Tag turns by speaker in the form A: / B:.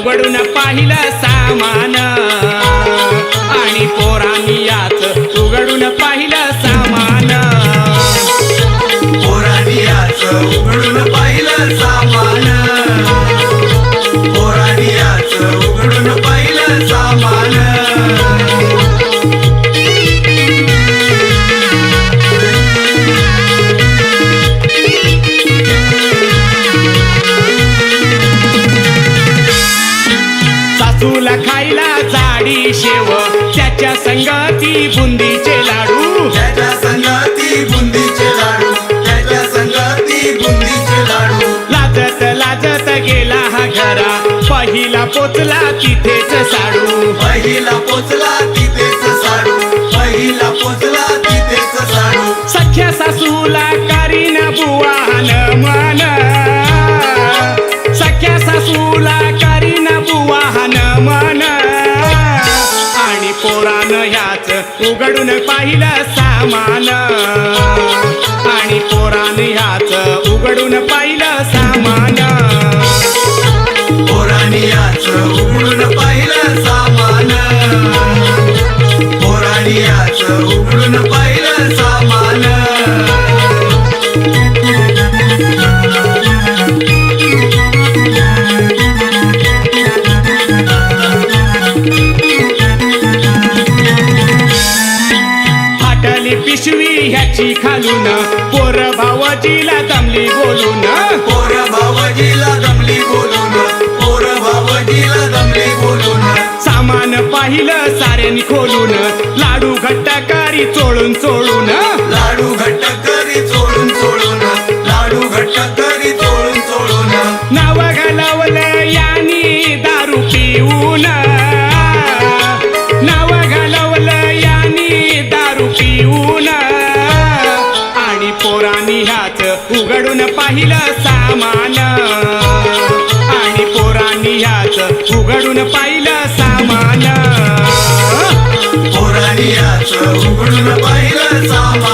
A: उघडून पाहिलं सामान. आणि पोरांनी याच उघडून पाहिलं सामान.
B: पोरानियाच उघडून
A: शेव त्याच्या संगती बुंदीचे लाडू.
B: त्याच्या संगती बुंदीचे लाडू. त्याच्या संगती बुंदीचे लाडू.
A: लाजत लाजत गेला हा घरा. पहिला पोचला तिथेच साडू.
B: पहिला पोचला तिथेच साडू. पहिला पोचला तिथेच साडू.
A: सख्या सासूला करीन बुवान. उघडून पाहिलं सामान. आणि पोरान ह्याच उघडून पाहिलं सामान.
B: पोरानियाच उघडून पाहिलं सामान. पोरानियाच उघडून पाहिलं सामान.
A: फाटली पिशवी ह्याची खालून. पोर भावजीला दमली बोलून.
B: पोर भावजीला दमली बोलून. पोर भावजीला दमली बोलून.
A: सामान पाहिलं साऱ्यांनी खोलून. लाडू घट्टकारी चोळून चोळून.
B: लाडू घट्ट करी चोळून चोळून. लाडू घट्ट करी चोळून चोळून.
A: नाव घालवलं यानी दारू पिऊन.
B: उघडून पाहिलं सामान